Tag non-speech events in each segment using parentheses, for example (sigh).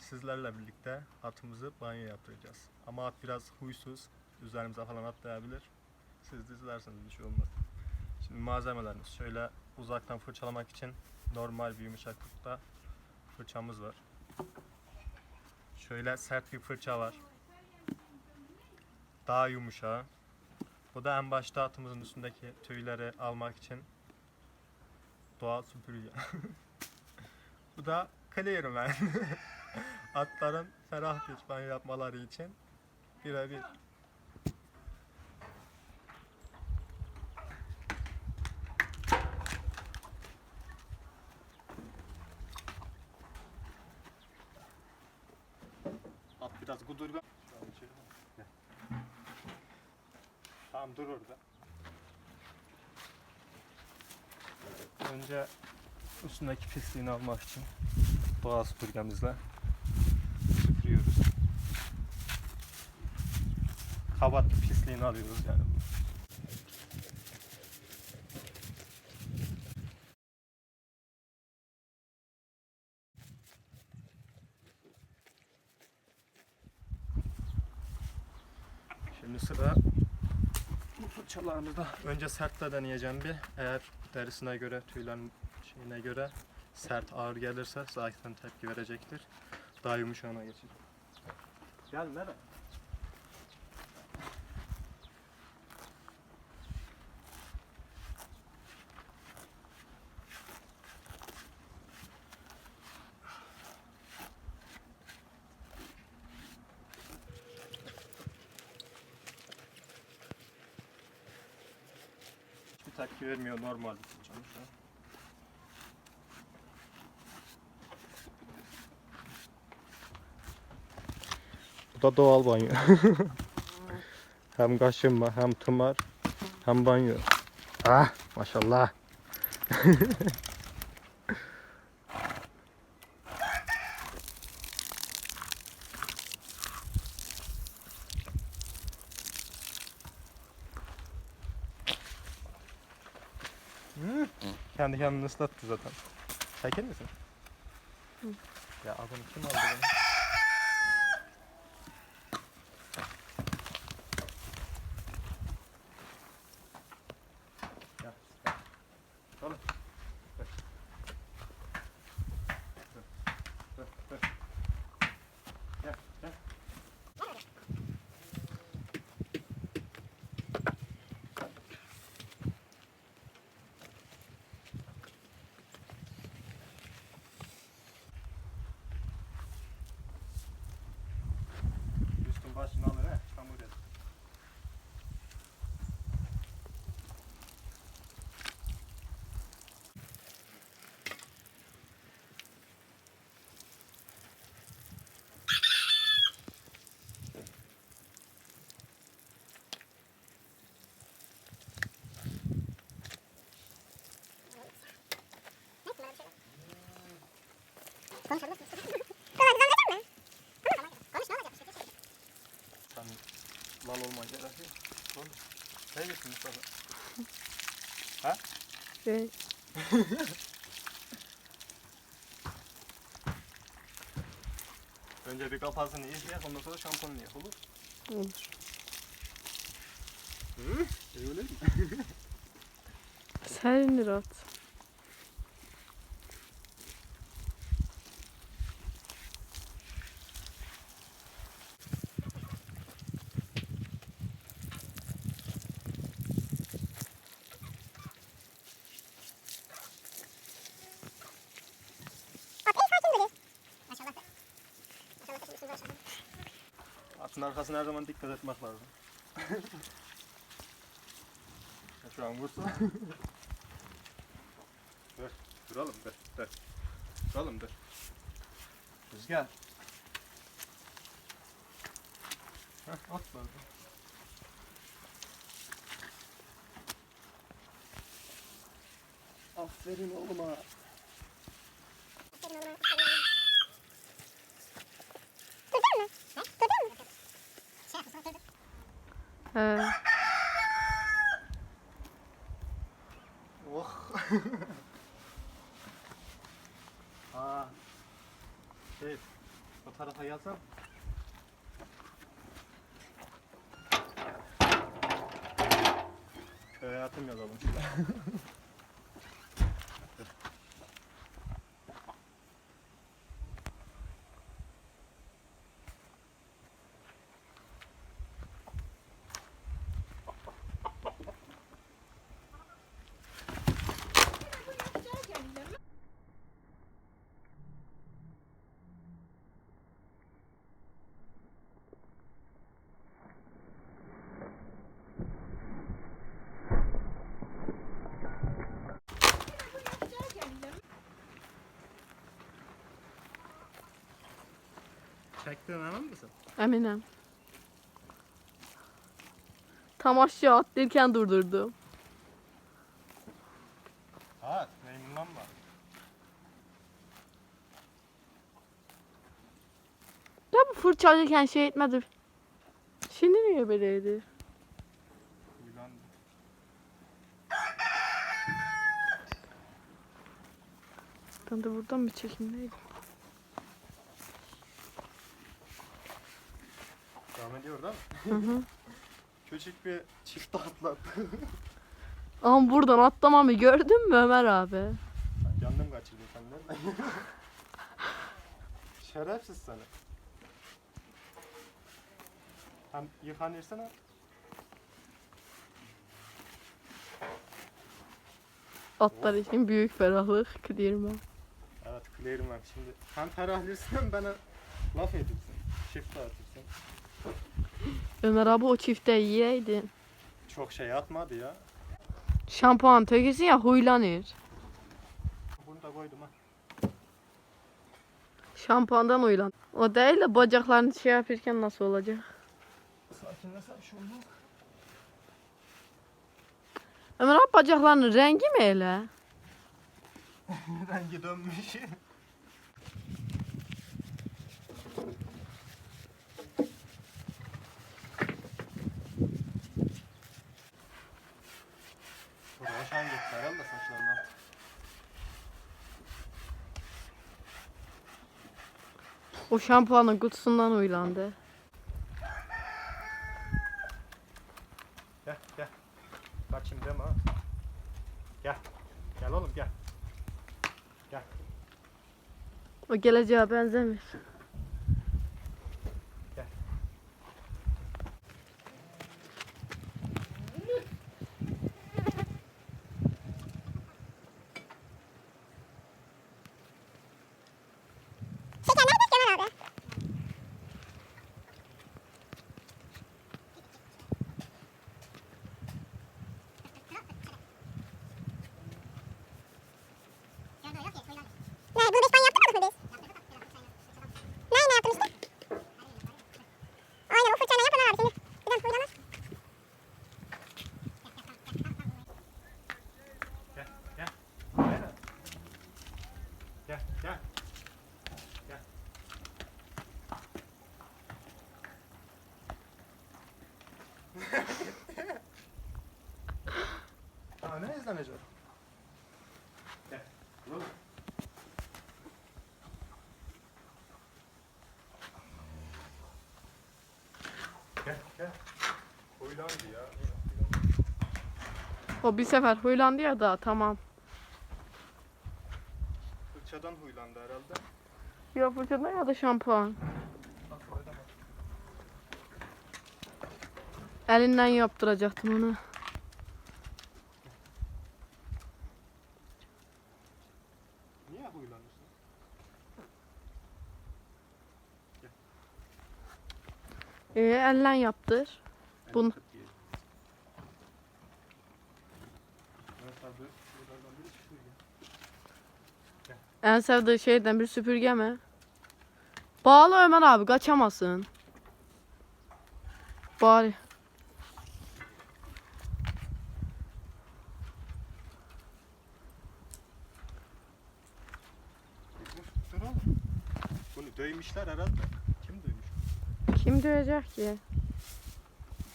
sizlerle birlikte atımızı banyo yaptıracağız. Ama at biraz huysuz. Üzerimize falan atlayabilir. Siz de izlerseniz bir şey olmaz. Şimdi malzemelerimiz şöyle uzaktan fırçalamak için normal bir yumuşaklıkta fırçamız var. Şöyle sert bir fırça var. Daha yumuşağı. Bu da en başta atımızın üstündeki tüyleri almak için doğal süpürge. (laughs) Bu da Clearman. (laughs) Atların ferah bir banyo yapmaları için birebir. At biraz kudurgan. Tamam dur orada. Önce üstündeki pisliğini almak için doğal süpürgemizle süpürüyoruz. Kabat pisliğini alıyoruz yani. Şimdi sıra bu fırçalarımızda. Önce sertle deneyeceğim bir. Eğer derisine göre, tüylerin şeyine göre sert ağır gelirse zaten tepki verecektir. Daha yumuşağına geçecek. Gel nereye? Hiçbir tepki vermiyor normal bir fırçamış. ha. Bu da doğal banyo. (laughs) hem kaşınma hem tımar hem banyo. Ah maşallah. Hı, Kendi kendini ıslattı zaten. Çeker misin? Ya adamı kim aldı bunu? Gel, gel. Oğlum. Dur. Dur, dur, dur. Gel, gel. Üstün başını alır he, çamur et. Sen lal olma gerekiyor. Oğlum, Ne diyorsun Mustafa? Evet. Önce bir kafasını izleyek ondan sonra şampuanını yak olur. Olur. Hı? Öyle mi? Serindir at. Atın arkasına her zaman dikkat etmek lazım. (laughs) Şu an vursa. (laughs) dur, duralım dur, dur. Duralım dur. Rüzgar. Heh, at lan. Aferin oğluma. He. Oh. (laughs) Aa. Şey, O tarafa yazsam. Köy hayatım yazalım (laughs) Çektin emin misin? Eminim. Tam aşağı atlarken durdurdum. Ha, memnunlan var. Ya bu fırçalarken şey etmedi. Şimdi niye böyleydi? Uylandı. Ben de buradan bir çekimdeydim. Devam ediyor hı. (laughs) Küçük bir çift atlattı. (laughs) Ama buradan atlamamı gördün mü Ömer abi? Canım kaçırdı senden. (laughs) Şerefsiz seni. Hem yıkanırsana. Atlar için büyük ferahlık kıdırma. Evet clear'ım ben şimdi. Hem ferahlıyorsun bana laf edirsin. Çift atırsın. Ömer abi o çifte yiyeydin. Çok şey atmadı ya. Şampuan töküsün ya huylanır. Bunu da koydum ha. Şampuandan huylan. O değil de bacaklarını şey yapırken nasıl olacak? Şu olmaz. Ömer abi bacaklarının rengi mi öyle? (laughs) Rengi dönmüş. Roşan gitti herhalde saçlarına. O şampuanın kutusundan huylandı. Gel gel. Kaçayım deme ha. Gel. Gel oğlum gel. Gel. O geleceğe benzemiyor. Ne, bunu beş ben yaptırmadık mı biz? Ne, ne yaptın işte? Aynen o fırçayla yapın abi şimdi. Bir dakika huylanır. Gel gel. Aynen. Gel gel. Gel. Daha ne izlenecek? Gel. Oğlum. Gel gel. Huylandı ya. O bir sefer huylandı ya da tamam. Fırçadan huylandı herhalde. Ya fırçadan ya da şampuan. Elinden yaptıracaktım onu. Niye huylanırsın? Ellen yaptır. Bunu-. En sevdiği şeyden bir süpürge mi? Bağla Ömer abi kaçamazsın. Bari. Bunu dövmüşler herhalde. Kim duyacak ki?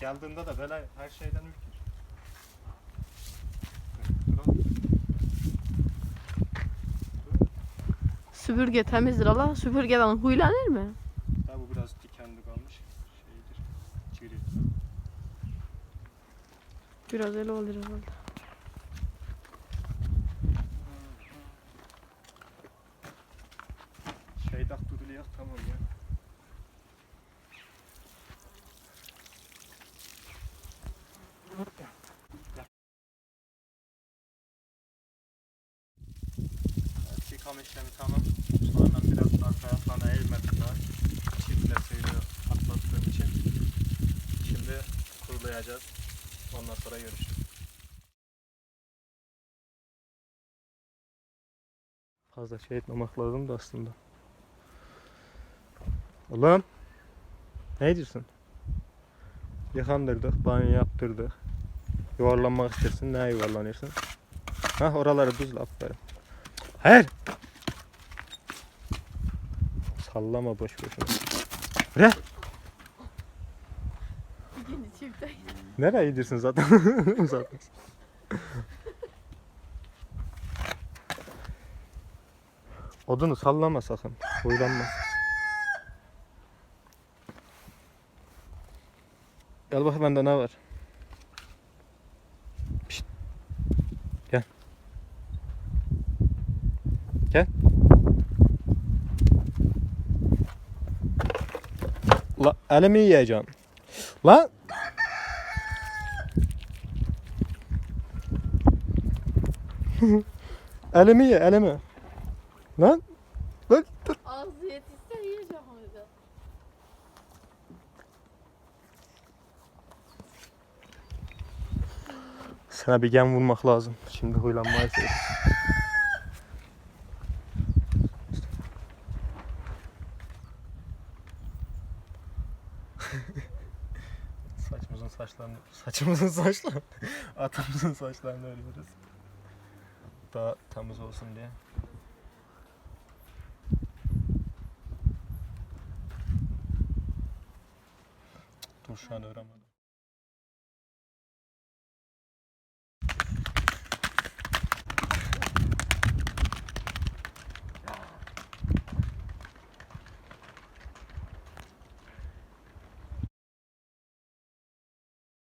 Geldiğinde de böyle her şeyden ürkür. Süpürge temizdir Allah. Süpürgeden huylanır mı? biraz dikenli kalmış. Şeydir. Ciri. Biraz öyle olur herhalde. Şeydak duruluyor tamam ya. Yıkama işlemi tamam. Sonradan biraz arkaya falan eğilmedim daha. Çiftle suyu atlattığım için. Şimdi kurulayacağız. Ondan sonra görüşürüz. Fazla şey etmemek lazım da aslında. Oğlum. Ne diyorsun? Yıkandırdık, banyo yaptırdık. Yuvarlanmak istersin, neye yuvarlanırsın? Ha oraları düzle aferin. Hayır. Sallama boş boşuna. Ne? Yeni çifte. Nereye gidiyorsun zaten? (laughs) zaten. Odunu sallama sakın. Huylanmaz. Gel bak bende ne var. Pişt. Gel. Gel. La elimi yiyeceğim. Lan. elimi (laughs) ye elimi. Lan. Lan dur. Ağzı yetişse yiyeceğim o yüzden. Sana bir gem vurmak lazım. Şimdi huylanmayı saçımızın saçlarını, atamızın saçlarını örüyoruz. Daha temiz olsun diye. Dur şu an öğrenmedim.